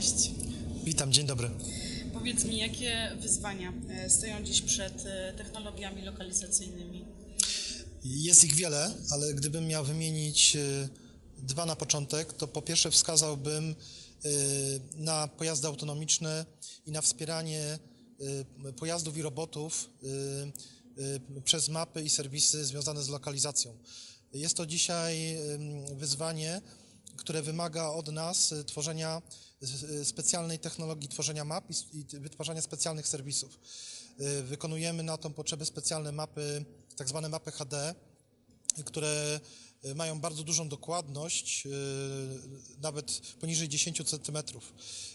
Cześć. Witam, dzień dobry. Powiedz mi, jakie wyzwania e, stoją dziś przed e, technologiami lokalizacyjnymi? Jest ich wiele, ale gdybym miał wymienić e, dwa na początek, to po pierwsze wskazałbym na pojazdy autonomiczne i na wspieranie pojazdów i robotów przez mapy i serwisy związane z lokalizacją. Jest to dzisiaj wyzwanie, które wymaga od nas e, tworzenia e, specjalnej technologii tworzenia map i wytwarzania specjalnych serwisów. Wykonujemy na tą potrzebę specjalne mapy, tak zwane mapy HD, które mają bardzo dużą dokładność, nawet poniżej 10 cm.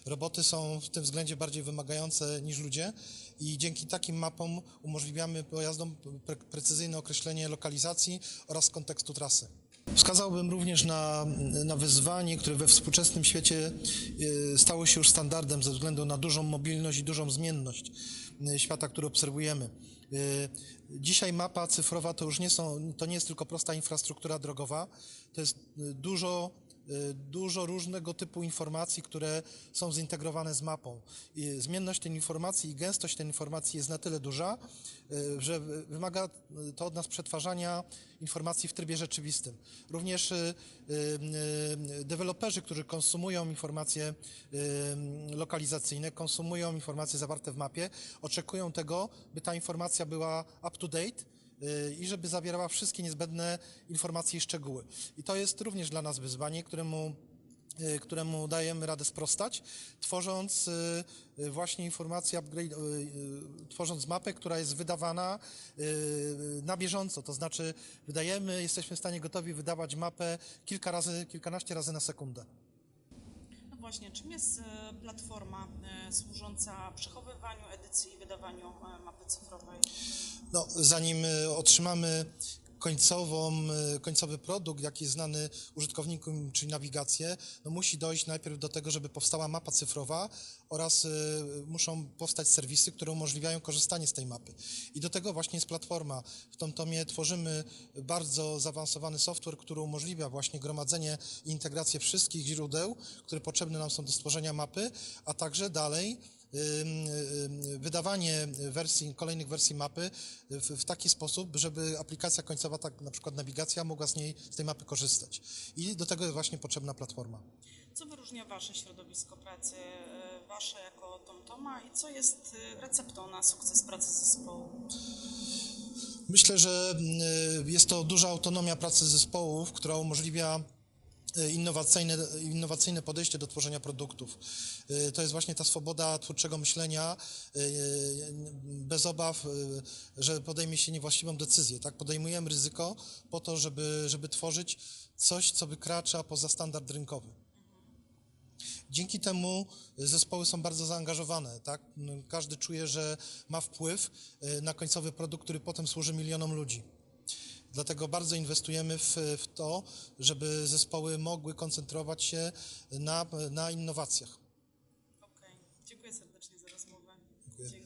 Roboty są w tym względzie bardziej wymagające niż ludzie i dzięki takim mapom umożliwiamy pojazdom pre precyzyjne określenie lokalizacji oraz kontekstu trasy. Wskazałbym również na, na wyzwanie, które we współczesnym świecie e, stało się już standardem ze względu na dużą mobilność i dużą zmienność e, świata, który obserwujemy. E, Dzisiaj mapa cyfrowa to już nie są, to nie jest tylko prosta infrastruktura drogowa, to jest dużo, dużo różnego typu informacji, które są zintegrowane z mapą. I zmienność tej informacji i gęstość tej informacji jest na tyle duża, e, że wymaga to od nas przetwarzania informacji w trybie rzeczywistym. Również deweloperzy, którzy konsumują informacje lokalizacyjne, konsumują informacje zawarte w mapie, oczekują tego, by ta informacja była up to date y, i żeby zawierała wszystkie niezbędne informacje i szczegóły. I to jest również dla nas wyzwanie, któremu y, któremu dajemy radę sprostać, tworząc y, y, właśnie informacje, upgrade, y, y, tworząc mapę, która jest wydawana y, na bieżąco, to znaczy wydajemy, jesteśmy w stanie gotowi wydawać mapę kilka razy, kilkanaście razy na sekundę. No właśnie, czym jest platforma służąca przechowywaniu, edycji i wydawaniu mapy cyfrowej? No, zanim y, otrzymamy końcową, y, końcowy produkt, jaki jest znany użytkownikom, czyli nawigację, no musi dojść najpierw do tego, żeby powstała mapa cyfrowa oraz y, muszą powstać serwisy, które umożliwiają korzystanie z tej mapy. I do tego właśnie jest platforma. W TomTomie tworzymy bardzo zaawansowany software, który umożliwia właśnie gromadzenie i integrację wszystkich źródeł, które potrzebne nam są do stworzenia mapy, a także dalej wydawanie wersji, kolejnych wersji mapy w, w taki sposób, żeby aplikacja końcowa, tak na przykład nawigacja, mogła z niej, z tej mapy korzystać. I do tego jest właśnie potrzebna platforma. Co wyróżnia Wasze środowisko pracy, e, Wasze jako TomToma i co jest e, receptą na sukces pracy zespołu? Myślę, że y, jest to duża autonomia pracy zespołów, która umożliwia innowacyjne, innowacyjne podejście do tworzenia produktów. Y, To jest właśnie ta swoboda twórczego myślenia, y, bez obaw, y, że podejmie się niewłaściwą decyzję. Tak? Podejmujemy ryzyko po to, żeby, żeby tworzyć coś, co wykracza poza standard rynkowy. Dzięki temu zespoły są bardzo zaangażowane, tak? Każdy czuje, że ma wpływ y, na końcowy produkt, który potem służy milionom ludzi. Dlatego bardzo inwestujemy w, w to, żeby zespoły mogły koncentrować się na, na innowacjach. Okej, okay. dziękuję serdecznie za rozmowę. Dziękuję.